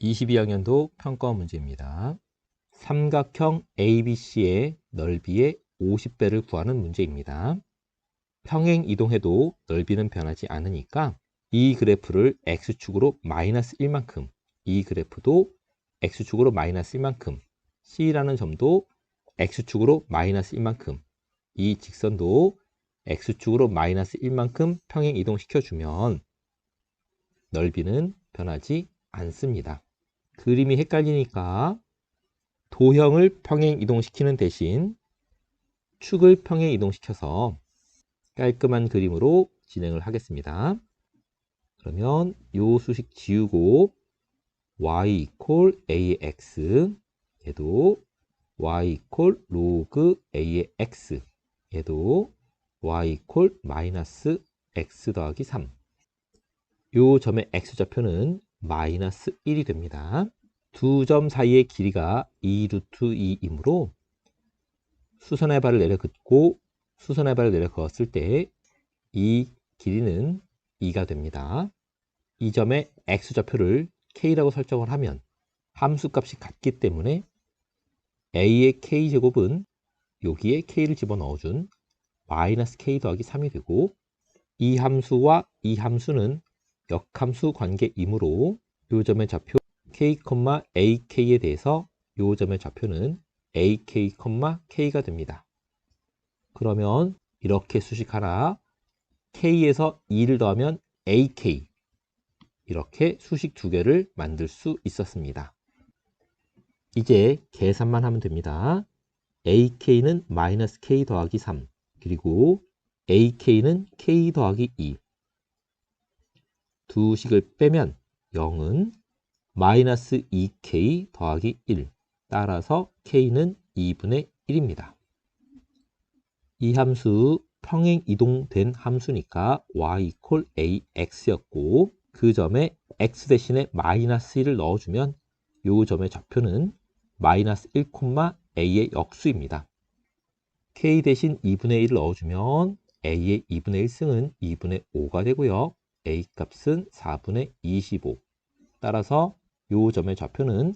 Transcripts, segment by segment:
22학년도 평가 문제입니다. 삼각형 ABC의 넓이의 50배를 구하는 문제입니다. 평행 이동해도 넓이는 변하지 않으니까 이 그래프를 x축으로 마이너스 1만큼 이 그래프도 x축으로 마이너스 1만큼 C라는 점도 x축으로 마이너스 1만큼 이 직선도 x축으로 마이너스 1만큼 평행 이동시켜주면 넓이는 변하지 않습니다. 그림이 헷갈리니까 도형을 평행 이동시키는 대신 축을 평행 이동시켜서 깔끔한 그림으로 진행을 하겠습니다. 그러면 요 수식 지우고 y 이퀄 ax 얘도 y 이퀄 로그 a의 x 얘도 y 이퀄 마이너스 x 더하기 3. 요 점의 x좌표는 마이너스 1이 됩니다. 두 점 사이의 길이가 2 루트 2이므로 수선의 발을 내려 긋고 수선의 발을 내려 그었을 때 이 길이는 2가 됩니다. 이 점의 x좌표를 k라고 설정을 하면 함수값이 같기 때문에 a의 k제곱은 여기에 k를 집어넣어준 마이너스 k 더하기 3이 되고 이 함수와 이 함수는 역함수 관계이므로 요 점의 좌표 k, ak에 대해서 요 점의 좌표는 ak, k가 됩니다. 그러면 이렇게 수식 하나 k에서 2를 더하면 ak 이렇게 수식 두 개를 만들 수 있었습니다. 이제 계산만 하면 됩니다. ak는 마이너스 k 더하기 3 그리고 ak는 k 더하기 2. 두 식을 빼면 0은 마이너스 2k 더하기 1. 따라서 k는 2분의 1입니다. 이 함수 평행 이동된 함수니까 y 이퀄 ax였고 그 점에 x 대신에 마이너스 1을 넣어주면 이 점의 좌표는 마이너스 1, a의 역수입니다. k 대신 2분의 1을 넣어주면 a의 2분의 1승은 2분의 5가 되고요. A 값은 4분의 25. 따라서 이 점의 좌표는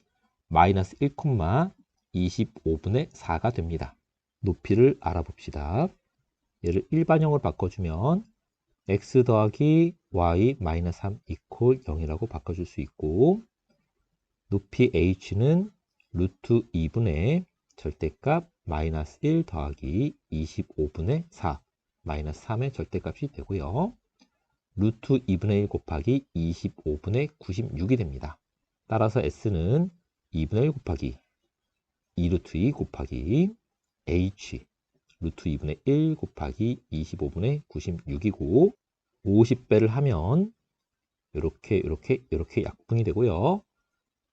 마이너스 1, 25분의 4가 됩니다. 높이를 알아봅시다. 얘를 일반형을 바꿔주면 x 더하기 y 마이너스 3 이퀄 0이라고 바꿔줄 수 있고 높이 h는 루트 2분의 절대값 마이너스 1 더하기 25분의 4 마이너스 3의 절대값이 되고요. 루트 2분의 1 곱하기 25분의 96이 됩니다. 따라서 s는 2분의 1 곱하기 2루트 2 곱하기 h 루트 2분의 1 곱하기 25분의 96이고 50배를 하면 이렇게 이렇게 이렇게 약분이 되고요.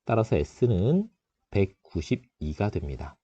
따라서 S는 192가 됩니다.